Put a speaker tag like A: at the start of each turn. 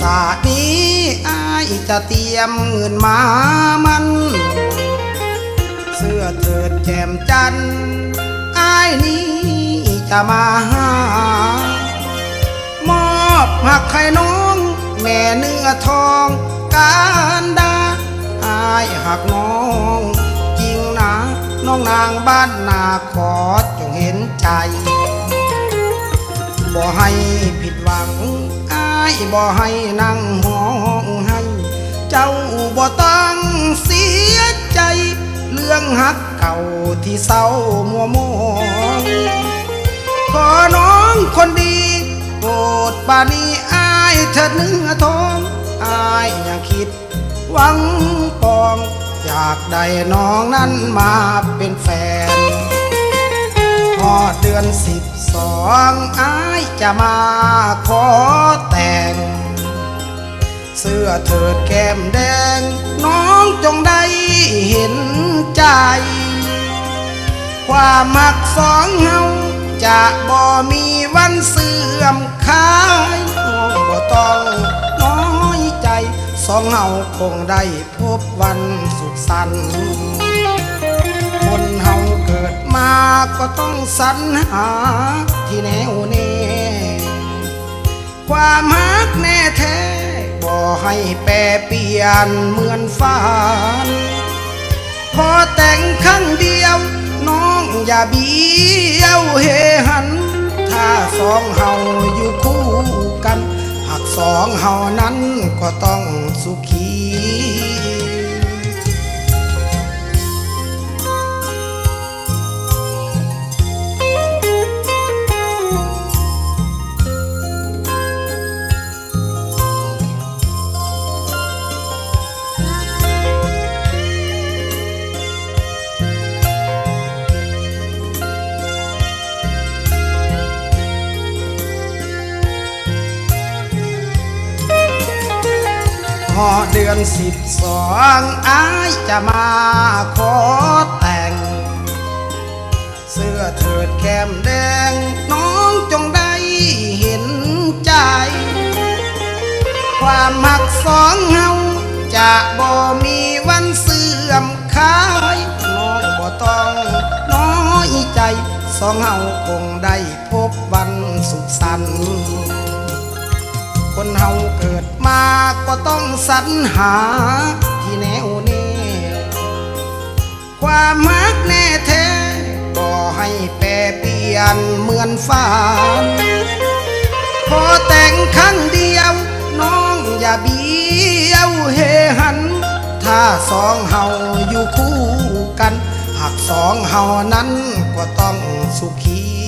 A: ศาสตร์นี้อายจะเตรียมเงินมามัน เสื้อเถิดแจ่มจันอายนี้จะมาหามอบหักไข่น้อง แม่เนื้อทองการดาอายหักน้อง จริงนะน้องนางบ้านนาขอจงเห็นใจ บ่ให้ผิดหวังายบ่ให้นั่งห้องให้ เจ้าบ่ต้องเสียใจ เรื่องหักเก่าที่เศร้ามัวมองขอน้องคนดีโปรดปานีอายเถิดเนื้อทองอายอย่าคิด หวังปองอยากได้น้องนั้นมาเป็นแฟนพอเดือนสิบ สองอายจะมาขอแต่ง เสื้อเถิดแก้มแดง น้องจงได้เห็นใจ ความมักสองเฮาจะบ่มีวันเสื่อมคายน้องบ่ต้องน้อยใจ สองเฮาคงได้พบวันสุขสันต์ มาก็ต้องสรรหาที่แนวแน่ความฮักแน่แท้บ่ให้แปรเปลี่ยนเหมือนฝันพอแต่งครั้งเดียว น้องอย่าเบี้ยวเฮหัน ถ้าสองเฮาอยู่คู่กัน หากสองเฮานั้นก็ต้องสุขี เดือนสิบสองอายจะมาขอแต่ง เสื้อเถิดแก้มแดง น้องจงได้เห็นใจ ความหักสองเฮาจะบ่มีวันเสื่อมคาย น้องบ่ต้องน้อยใจ สองเฮาคงได้พบวันสุขสันต์คนเฮาเกิด มาก็ต้องสรรหาที่แนวแน่ความมักแน่แท้ก็ให้แปรเปลี่ยนเหมือนฝันพอแต่งครั้งเดียว น้องอย่าเบี้ยวเฮหัน ถ้าสองเฮาอยู่คู่กัน หากสองเฮานั้นก็ต้องสุขี